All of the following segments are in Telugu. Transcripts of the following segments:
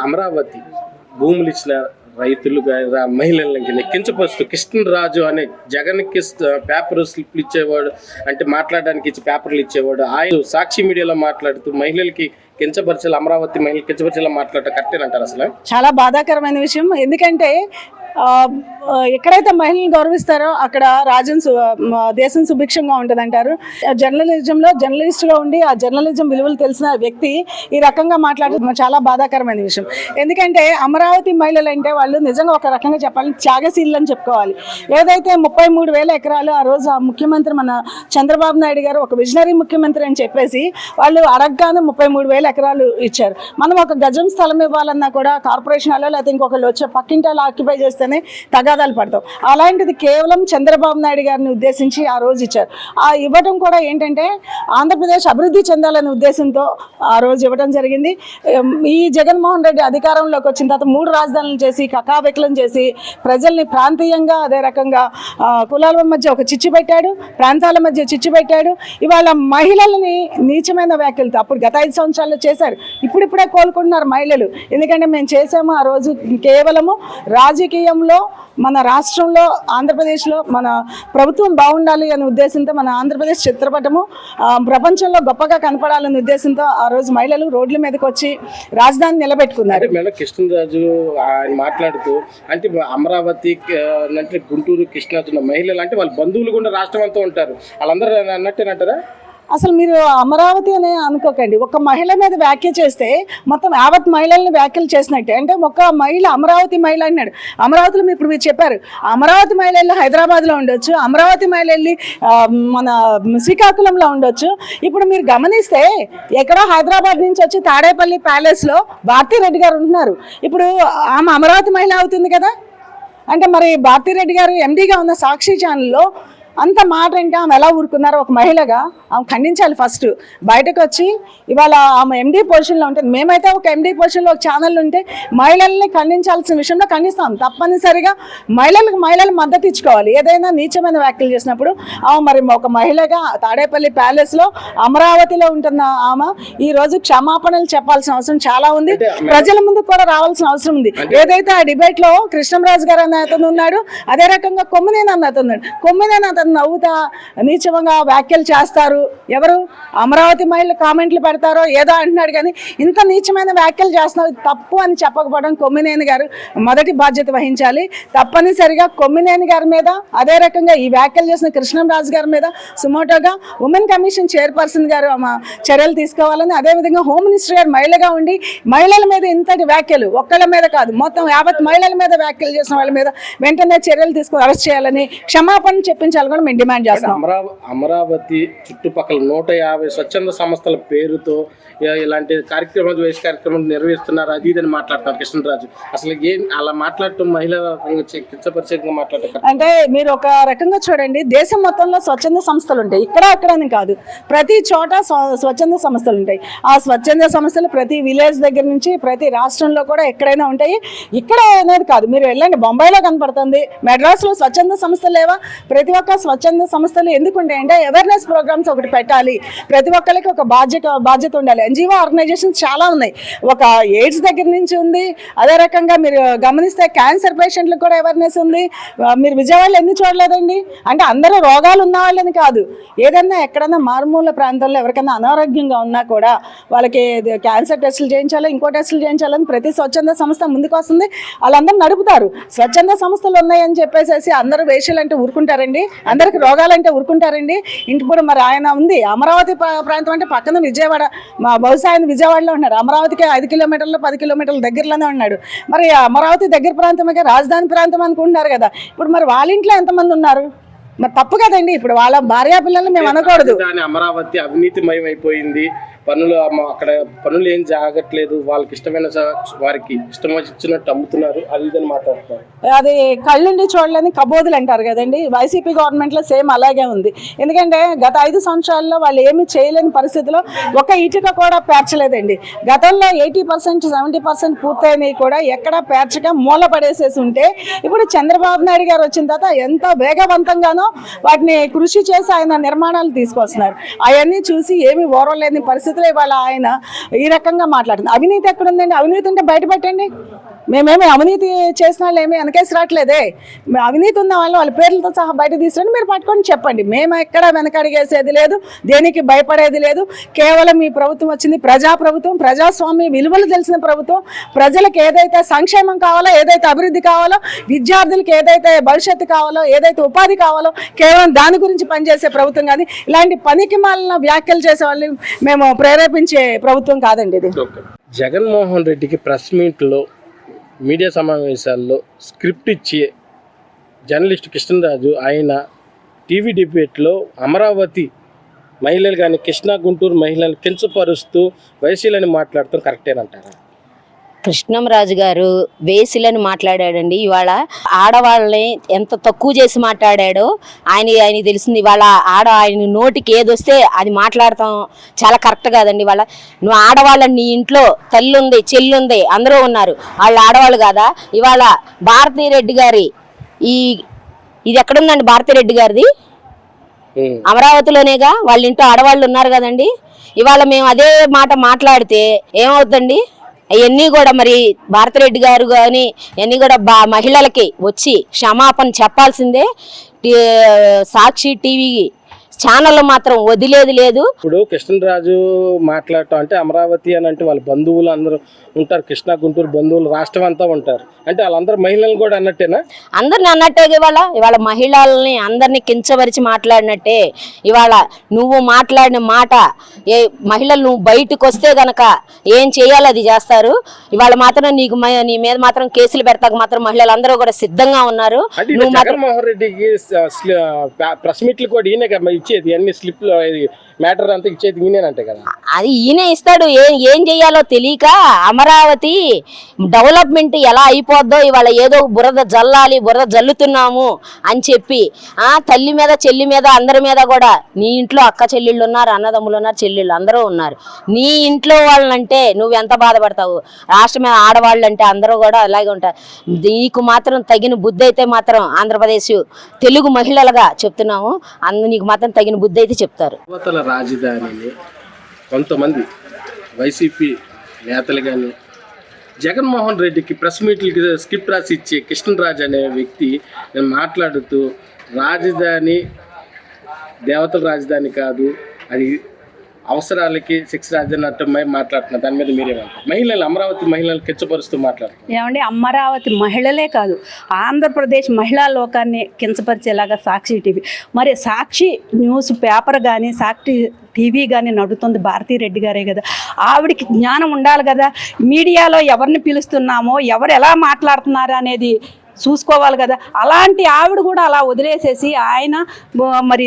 అమరావతి భూములు ఇచ్చిన రైతులు గా- మహిళలకి కించపరుస్తూ కృష్ణరాజు అనే జగన్ పేపర్ స్లిప్లు ఇచ్చేవాడు అంటే మాట్లాడడానికి ఇచ్చి పేపర్లు ఇచ్చేవాడు. ఆయన సాక్షి మీడియాలో మాట్లాడుతూ మహిళలకి కించపరిచేలా అమరావతి మహిళలు కించపరిచేలా మాట్లాడటం కరెక్టేనంటారు అసలు? చాలా బాధాకరమైన విషయం. ఎందుకంటే ఎక్కడైతే మహిళలను గౌరవిస్తారో అక్కడ రాజ్యం సు- దేశం సుభిక్షంగా ఉంటుంది అంటారు జర్నలిజంలో జర్నలిస్ట్గా ఉండి ఆ జర్నలిజం విలువలు తెలిసిన వ్యక్తి ఈ రకంగా మాట్లాడడం చాలా బాధాకరమైన విషయం. ఎందుకంటే అమరావతి మహిళలు అంటే వాళ్ళు నిజంగా ఒక రకంగా చెప్పాలి త్యాగశీలు అని చెప్పుకోవాలి. ఏదైతే ముప్పై మూడు వేల ఎకరాలు ఆ రోజు ఆ ముఖ్యమంత్రి మన చంద్రబాబు నాయుడు గారు ఒక విజనరీ ముఖ్యమంత్రి అని చెప్పేసి వాళ్ళు అడగగానే ముప్పై మూడు వేల ఎకరాలు ఇచ్చారు. మనం ఒక గజం స్థలం ఇవ్వాలన్నా కూడా కార్పొరేషన్ వాళ్ళు లేకపోతే ఇంకొకళ్ళు వచ్చే పక్కింటి ఆక్యుపై చేస్తే చేస్తేనే తగాదాలు పడతాం అలాంటిది కేవలం చంద్రబాబు నాయుడు గారిని ఉద్దేశించి ఆ రోజు ఇచ్చారు. ఆ ఇవ్వడం కూడా ఏంటంటే ఆంధ్రప్రదేశ్ అభివృద్ధి చెందాలనే ఉద్దేశంతో ఆ రోజు ఇవ్వడం జరిగింది. ఈ జగన్మోహన్ రెడ్డి అధికారంలోకి వచ్చిన తర్వాత మూడు రాజధానులు చేసి కకావికలం చేసి ప్రజల్ని ప్రాంతీయంగా అదే రకంగా కులాల మధ్య ఒక చిచ్చు పెట్టాడు ప్రాంతాల మధ్య చిచ్చు పెట్టాడు. ఇవాళ మహిళలని నీచమైన వ్యాఖ్యలతో అప్పుడు గత ఐదు సంవత్సరాల్లో చేశారు. ఇప్పుడిప్పుడే కోలుకుంటున్నారు మహిళలు. ఎందుకంటే మేము చేసాము ఆ రోజు కేవలము కాలంలో మన రాష్ట్రంలో ఆంధ్రప్రదేశ్లో మన ప్రభుత్వం బాగుండాలి అనే ఉద్దేశంతో మన ఆంధ్రప్రదేశ్ చిత్రపటము ప్రపంచంలో గొప్పగా కనపడాలనే ఉద్దేశంతో ఆ రోజు మహిళలు రోడ్ల మీదకి వచ్చి రాజధాని నిలబెట్టుకున్నారు. మేడం కృష్ణరాజు ఆయన మాట్లాడుతూ అంటే అమరావతి అంటే గుంటూరు కృష్ణరాజు మహిళలు అంటే వాళ్ళ బంధువులు కూడా రాష్ట్రం అంతా ఉంటారు. వాళ్ళందరూ అన్నట్టేనంటారా? అసలు మీరు అమరావతి అనే అనుకోకండి. ఒక మహిళ మీద వ్యాఖ్య చేస్తే మొత్తం యావత్ మహిళల్ని వ్యాఖ్యలు చేసినట్టే. అంటే ఒక మహిళ అమరావతి మహిళ అన్నాడు. అమరావతిలో మీరు ఇప్పుడు మీరు చెప్పారు అమరావతి మహిళ వెళ్ళి హైదరాబాద్లో ఉండొచ్చు అమరావతి మహిళ వెళ్ళి మన శ్రీకాకుళంలో ఉండొచ్చు. ఇప్పుడు మీరు గమనిస్తే ఎక్కడో హైదరాబాద్ నుంచి వచ్చి తాడేపల్లి ప్యాలెస్లో భారతీరెడ్డి గారు ఉంటున్నారు. ఇప్పుడు ఆమె అమరావతి మహిళ అవుతుంది కదా? అంటే మరి భారతీరెడ్డి గారు ఎండీగా ఉన్న సాక్షి ఛానల్లో అంత మాట అంటే ఆమె ఎలా ఊరుకున్నారో ఒక మహిళగా ఆమె ఖండించాలి ఫస్ట్ బయటకు వచ్చి ఇవాళ ఆమె ఎండీ పొజిషన్లో ఉంటుంది. మేమైతే ఒక ఎండీ పొజిషన్లో ఒక ఛానల్ ఉంటే మహిళల్ని ఖండించాల్సిన విషయంలో ఖండిస్తాం. తప్పనిసరిగా మహిళలకు మహిళలు మద్దతు ఇచ్చుకోవాలి. ఏదైనా నీచమైన వ్యాఖ్యలు చేసినప్పుడు ఆమె మరి ఒక మహిళగా తాడేపల్లి ప్యాలెస్లో అమరావతిలో ఉంటున్న ఆమె ఈ రోజు క్షమాపణలు చెప్పాల్సిన అవసరం చాలా ఉంది. ప్రజల ముందు కూడా రావాల్సిన అవసరం ఉంది. ఏదైతే ఆ డిబేట్లో కృష్ణంరాజు గారు అనే అతను ఉన్నాడు అదే రకంగా కొమ్మినేని అన్న అతను ఉన్నాడు. కొమ్మినేని అతను నవ్వుతా నీచంగా వ్యాఖ్యలు చేస్తారు. ఎవరు అమరావతి మహిళలు కామెంట్లు పెడతారో ఏదో అంటున్నాడు కానీ ఇంత నీచమైన వ్యాఖ్యలు చేస్తున్నావు తప్పు అని చెప్పకపోవడం కొమ్మినేని గారు మొదటి బాధ్యత వహించాలి. తప్పనిసరిగా కొమ్మినేని గారి మీద అదే రకంగా ఈ వ్యాఖ్యలు చేసిన కృష్ణంరాజు గారి మీద సుమోటోగా ఉమెన్ కమిషన్ చైర్పర్సన్ గారు చర్యలు తీసుకోవాలని అదేవిధంగా హోమ్ మినిస్టర్ గారు మహిళగా ఉండి మహిళల మీద ఇంతటి వ్యాఖ్యలు ఒక్కళ్ళ మీద కాదు మొత్తం యావత్ మహిళల మీద వ్యాఖ్యలు చేసిన వాళ్ళ మీద వెంటనే చర్యలు తీసుకుని అరెస్ట్ చేయాలని క్షమాపణ చెప్పించాలి. కూడా మేము డిమాండ్ చేస్తాం అమరావ అమరావతి చుట్టుపక్కల నూట యాభై స్వచ్ఛంద సంస్థల పేరుతో ఇలాంటి కార్యక్రమాలు వేసే కార్యక్రమాలు నిర్వహిస్తున్నారు. అది ఇదని మాట్లాడుతున్నారు కృష్ణరాజు. అసలు ఏం అలా మాట్లాడటం మహిళ మాట్లాడటం అంటే మీరు ఒక రకంగా చూడండి దేశం మొత్తంలో స్వచ్ఛంద సంస్థలు ఉంటాయి. ఇక్కడ అక్కడని కాదు. ప్రతి చోట స్వ- స్వచ్ఛంద సంస్థలు ఉంటాయి. ఆ స్వచ్ఛంద సంస్థలు ప్రతి విలేజ్ దగ్గర నుంచి ప్రతి రాష్ట్రంలో కూడా ఎక్కడైనా ఉంటాయి. ఇక్కడ అనేది కాదు. మీరు వెళ్ళండి. బొంబాయిలో కనపడుతుంది. మెడ్రాస్లో స్వచ్ఛంద సంస్థలు లేవా? ప్రతి ఒక్క స్వచ్ఛంద సంస్థలు ఎందుకు ఉంటాయి అంటే అవేర్నెస్ ప్రోగ్రామ్స్ ఒకటి పెట్టాలి. ప్రతి ఒక్కరికి ఒక బాధ్యత బాధ్యత ఉండాలి. ఎన్జిఓ ఆర్గనైజేషన్స్ చాలా ఉన్నాయి. ఒక ఎయిడ్స్ దగ్గర నుంచి ఉంది. అదే రకంగా మీరు గమనిస్తే క్యాన్సర్ పేషెంట్లకు కూడా అవేర్నెస్ ఉంది. మీరు విజయవాడలో ఎన్ని చూడలేదండి? అంటే అందరూ రోగాలు ఉన్న వాళ్ళని కాదు. ఏదన్నా ఎక్కడన్నా మారుమూల ప్రాంతాల్లో ఎవరికైనా అనారోగ్యంగా ఉన్నా కూడా వాళ్ళకి క్యాన్సర్ టెస్టులు చేయించాలో ఇంకో టెస్టులు చేయించాలని ప్రతి స్వచ్ఛంద సంస్థ ముందుకు వస్తుంది. వాళ్ళందరూ నడుపుతారు స్వచ్ఛంద సంస్థలు ఉన్నాయని చెప్పేసి అందరూ వేషాలు అంటే ఊరుకుంటారండి. అందరికి రోగాలంటే ఊరుకుంటారండి. ఇంటిప్పుడు మరి ఆయన ఉంది. అమరావతి ప్రా- ప్రాంతం అంటే పక్కన విజయవాడ మా బహుశా ఆయన విజయవాడలో ఉన్నారు అమరావతికి ఐదు కిలోమీటర్లు పది కిలోమీటర్ల దగ్గరలోనే ఉన్నాడు. మరి అమరావతి దగ్గర ప్రాంతమే రాజధాని ప్రాంతం అనుకుంటున్నారు కదా. ఇప్పుడు మరి వాళ్ళ ఇంట్లో ఎంతమంది ఉన్నారు? మరి తప్పు కదండి. ఇప్పుడు వాళ్ళ భార్యా పిల్లల్ని మేము అనకూడదు. దాని అమరావతి అవినీతిమయం అయిపోయింది పనులు అక్కడ పనులు ఏం జాగట్లేదు వాళ్ళకి ఇష్టమైన వారికి ఇష్టం వచ్చినట్టు అమ్ముతున్నారు. అది ఇదని మాట్లాడుతున్నారు. అది కళ్ళుండి చూడలేని కబోదులు అంటారు కదండి. వైసీపీ గవర్నమెంట్లో సేమ్ అలాగే ఉంది. ఎందుకంటే గత ఐదు సంవత్సరాల్లో వాళ్ళు ఏమీ చేయలేని పరిస్థితిలో ఒక ఇటుక కూడా పేర్చలేదండి. గతంలో ఎయిటీ పర్సెంట్ సెవెంటీ పర్సెంట్ పూర్తయినవి కూడా ఎక్కడ పేర్చక మూల పడేసేసి ఉంటే ఇప్పుడు చంద్రబాబు నాయుడు గారు వచ్చిన తర్వాత ఎంతో వేగవంతంగానో వాటిని కృషి చేసి ఆయన నిర్మాణాలు తీసుకొస్తున్నారు. అవన్నీ చూసి ఏమి ఓరలేని పరిస్థితులు ఇవాళ ఆయన ఈ రకంగా మాట్లాడుతుంది అవినీతి ఎక్కడుందండి? అవినీతి ఉంటే బయట పెట్టండి. మేమేమి అవినీతి చేసిన వాళ్ళు ఏమి వెనకేసి రావట్లేదే. అవినీతి ఉన్న వాళ్ళు వాళ్ళ పేర్లతో సహా బయట తీసుకుని మీరు పట్టుకొని చెప్పండి. మేము ఎక్కడ వెనకడిగేసేది లేదు దేనికి భయపడేది లేదు. కేవలం ఈ ప్రభుత్వం వచ్చింది ప్రజా ప్రభుత్వం ప్రజాస్వామ్య విలువలు తెలిసిన ప్రభుత్వం. ప్రజలకు ఏదైతే సంక్షేమం కావాలో ఏదైతే అభివృద్ధి కావాలో విద్యార్థులకు ఏదైతే భవిష్యత్తు కావాలో ఏదైతే ఉపాధి కావాలో కేవలం దాని గురించి పనిచేసే ప్రభుత్వం కానీ ఇలాంటి పనికి మాలిన వ్యాఖ్యలు చేసే వాళ్ళని మేము ప్రేరేపించే ప్రభుత్వం కాదండి ఇది. జగన్మోహన్ రెడ్డికి ప్రెస్ మీట్లో మీడియా సమావేశాల్లో స్క్రిప్ట్ ఇచ్చి జర్నలిస్ట్ కృష్ణరాజు ఆయన టీవీ డిబేట్లో అమరావతి మహిళలు కానీ కృష్ణా గుంటూరు మహిళలను కించపరుస్తూ వైసీలని మాట్లాడటం కరెక్టేనంటారా? కృష్ణంరాజు గారు వేసిలని మాట్లాడాడండి. ఇవాళ ఆడవాళ్ళని ఎంత తక్కువ చేసి మాట్లాడాడో ఆయన ఆయన తెలిసింది ఇవాళ ఆడ ఆయన నోటికి ఏది వస్తే అది మాట్లాడతాం. చాలా కరెక్ట్ కాదండి ఇవాళ. నువ్వు ఆడవాళ్ళని నీ ఇంట్లో తల్లి ఉంది చెల్లి ఉంది అందరూ ఉన్నారు. వాళ్ళు ఆడవాళ్ళు కాదా? ఇవాళ భారతీ రెడ్డి గారి ఈ ఇది ఎక్కడుందండి భారతీ రెడ్డి గారిది. అమరావతిలోనేగా? వాళ్ళ ఇంట్లో ఆడవాళ్ళు ఉన్నారు కదండి. ఇవాళ మేము అదే మాట మాట్లాడితే ఏమవుతుందండి? అవన్నీ కూడా మరి భారతిరెడ్డి గారు కానీ ఇవన్నీ కూడా బా మహిళలకి వచ్చి క్షమాపణ చెప్పాల్సిందే. సాక్షి టీవీ ఛానల్ మాత్రం వదిలేది లేదు. ఇప్పుడు కృష్ణరాజు మాట్లాడటం అంటే అమరావతి అని అంటే వాళ్ళ బంధువులు అందరూ ఉంటారు కృష్ణా గుంటూరు బంధువులు రాష్ట్రం అంతా ఉంటారు. అంటే వాళ్ళందరూ మహిళలు కూడా అన్నట్టేనా? అందరిని అన్నట్టే ఇవాళ ఇవాళ మహిళల్ని అందరిని కించపరిచి మాట్లాడినట్టే. ఇవాళ నువ్వు మాట్లాడిన మాట ఏ మహిళలు నువ్వు బయటకు వస్తే గనక ఏం చేయాలో అది చేస్తారు? ఇవాళ మాత్రం నీకు నీ మీద మాత్రం కేసులు పెడతాక మాత్రం మహిళలు అందరూ కూడా సిద్ధంగా ఉన్నారు. నువ్వు మాత్రం జగన్మోహన్ రెడ్డికి ప్రెస్ మీట్లు కూడా ఈయనే ఇచ్చేది అన్ని స్లిప్ మ్యాటర్ అంతా ఇచ్చేది ఈయనేనంటే కదా. అది ఈయన ఇస్తాడు. ఏం ఏం చేయాలో తెలియక అమరావతి డెవలప్మెంట్ ఎలా అయిపోద్దో ఇవాళ ఏదో బురద జల్లాలి బురద జల్లుతున్నాము అని చెప్పి ఆ తల్లి మీద చెల్లి మీద అందరి మీద కూడా నీ ఇంట్లో అక్క చెల్లెళ్ళు ఉన్నారు అన్నదమ్ములు ఉన్నారు చెల్లెళ్ళు అందరూ ఉన్నారు. నీ ఇంట్లో వాళ్ళంటే నువ్వు ఎంత బాధపడతావు? రాష్ట్రం మీద ఆడవాళ్ళు అంటే అందరూ కూడా అలాగే ఉంటారు. నీకు మాత్రం తగిన బుద్ధి అయితే మాత్రం ఆంధ్రప్రదేశ్ తెలుగు మహిళలుగా చెప్తున్నాము. అందు నీకు మాత్రం తగిన బుద్ధి అయితే చెప్తారు. రాజధానిని కొంతమంది వైసీపీ నేతలు కానీ జగన్మోహన్ రెడ్డికి ప్రెస్ మీట్లకి స్క్రిప్ట్ రాసి ఇచ్చే కృష్ణరాజు అనే వ్యక్తి నేను మాట్లాడుతూ రాజధాని దేవతల రాజధాని కాదు అది అవసరాలకి శిక్ష రాజధాని మాట్లాడుతున్నారు దాని మీద మీరేమంటారు? మహిళలు అమరావతి మహిళలు కించపరుస్తూ మాట్లాడుతున్నారు. ఏమండి అమరావతి మహిళలే కాదు ఆంధ్రప్రదేశ్ మహిళా లోకాన్ని కించపరిచేలాగా సాక్షి టీవీ. మరి సాక్షి న్యూస్ పేపర్ కానీ సాక్షి టీవీ కానీ నడుతుంది భారతీరెడ్డి గారే కదా. ఆవిడకి జ్ఞానం ఉండాలి కదా. మీడియాలో ఎవరిని పిలుస్తున్నామో ఎవరు ఎలా మాట్లాడుతున్నారు అనేది చూసుకోవాలి కదా. అలాంటి ఆవిడ కూడా అలా వదిలేసేసి ఆయన మరి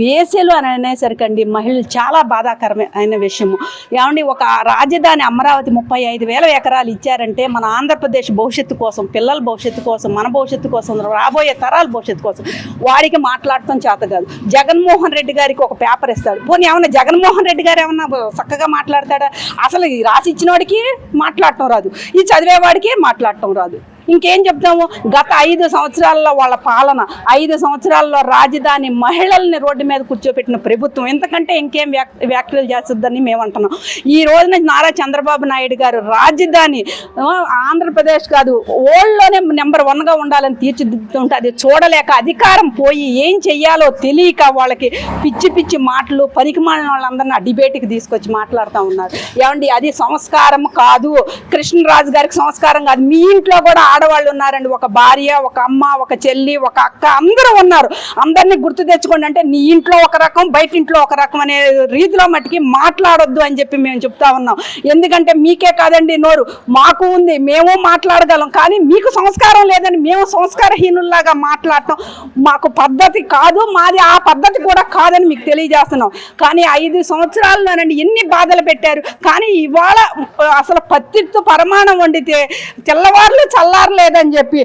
వేసేలు అని అనేసరికండి మహిళలు చాలా బాధాకరమైన విషయము. ఏమండి ఒక రాజధాని అమరావతి ముప్పై ఐదు వేల ఎకరాలు ఇచ్చారంటే మన ఆంధ్రప్రదేశ్ భవిష్యత్తు కోసం పిల్లల భవిష్యత్తు కోసం మన భవిష్యత్తు కోసం రాబోయే తరాల భవిష్యత్తు కోసం వాడికి మాట్లాడటం చేత కాదు. జగన్మోహన్ రెడ్డి గారికి ఒక పేపర్ ఇస్తాడు. పోనీ ఏమన్నా జగన్మోహన్ రెడ్డి గారు ఏమన్నా చక్కగా మాట్లాడతాడా? అసలు ఈ రాసి ఇచ్చినోడికి మాట్లాడటం రాదు. ఈ చదివేవాడికి మాట్లాడటం రాదు. ఇంకేం చెప్తాము? గత ఐదు సంవత్సరాల్లో వాళ్ళ పాలన ఐదు సంవత్సరాల్లో రాజధాని మహిళల్ని రోడ్డు మీద కూర్చోపెట్టిన ప్రభుత్వం ఎందుకంటే ఇంకేం వ్యాక్ వ్యాఖ్యలు చేస్తుందని మేము అంటున్నాం ఈ రోజున నారా చంద్రబాబు నాయుడు గారు రాజధాని ఆంధ్రప్రదేశ్ కాదు ఓల్డ్లోనే నెంబర్ వన్గా ఉండాలని తీర్చిదిద్దుతుంటే అది చూడలేక అధికారం పోయి ఏం చెయ్యాలో తెలియక వాళ్ళకి పిచ్చి పిచ్చి మాటలు పనికిమాలిన వాళ్ళందరినీ ఆ డిబేట్కి తీసుకొచ్చి మాట్లాడుతూ ఉన్నారు. ఏమండి అది సంస్కారం కాదు. కృష్ణరాజు గారికి సంస్కారం కాదు. మీ ఇంట్లో కూడా ఆడవాళ్ళు ఉన్నారండి. ఒక భార్య ఒక అమ్మ ఒక చెల్లి ఒక అక్క అందరూ ఉన్నారు. అందరినీ గుర్తు తెచ్చుకోండి అంటే నీ ఇంట్లో ఒక రకం బయట ఇంట్లో ఒక రకం అనే రీతిలో మట్టుకి మాట్లాడొద్దు అని చెప్పి మేము చెప్తా ఉన్నాం. ఎందుకంటే మీకే కాదండి నోరు. మాకు ఉంది. మేము మాట్లాడగలం. కానీ మీకు సంస్కారం లేదని మేము సంస్కారహీనుల్లాగా మాట్లాడటం మాకు పద్ధతి కాదు. మాది ఆ పద్ధతి కూడా కాదని మీకు తెలియజేస్తున్నాం. కానీ ఐదు సంవత్సరాల్లోనండి ఎన్ని బాధలు పెట్టారు. కానీ ఇవాళ అసలు పత్తితో పరమాణం వండితే తెల్లవార్లు చల్ల లేదని చెప్పి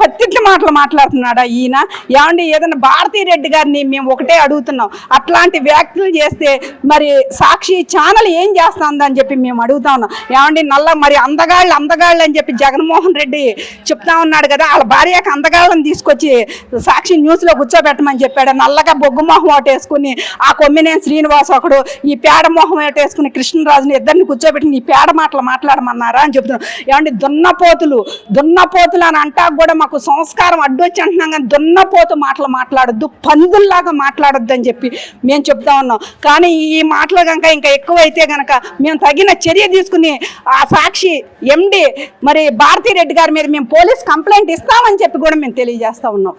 పత్తిట్ల మాటలు మాట్లాడుతున్నాడా ఈయన? ఏమండి ఏదైనా భారతీ రెడ్డి గారిని మేము ఒకటే అడుగుతున్నాం. అట్లాంటి వ్యాఖ్యలు చేస్తే మరి సాక్షి ఛానల్ ఏం చేస్తుందని చెప్పి మేము అడుగుతా ఉన్నాం. ఏమండి నల్ల మరి అందగాళ్ళు అందగాళ్ళు అని చెప్పి జగన్మోహన్ రెడ్డి చెప్తా ఉన్నాడు కదా వాళ్ళ భార్యకి అందగాళ్ళని తీసుకొచ్చి సాక్షి న్యూస్లో కూర్చోబెట్టమని చెప్పాడు. నల్లగా బొగ్గు మొహం ఒకటి వేసుకుని ఆ కొమ్మినేని శ్రీనివాస్ ఒకడు ఈ పేడ మొహం ఒకటి వేసుకుని కృష్ణరాజుని ఇద్దరిని కూర్చోబెట్టి ఈ పేడ మాటలు మాట్లాడమన్నారా అని చెప్తున్నాం ఏమండి దున్నపోతులు దున్న దున్నపోతులు అని అంటా కూడా మాకు సంస్కారం అడ్డొచ్చి అంటున్నాం కానీ దున్నపోతు మాటలు మాట్లాడొద్దు పందుల్లాగా మాట్లాడొద్దు అని చెప్పి మేము చెప్తా ఉన్నాం. కానీ ఈ మాటలు కనుక ఇంకా ఎక్కువైతే కనుక మేము తగిన చర్య తీసుకుని ఆ సాక్షి ఎండి మరి భారతీ రెడ్డి గారి మీద మేము పోలీస్ కంప్లైంట్ ఇస్తామని చెప్పి కూడా మేము తెలియజేస్తా ఉన్నాం.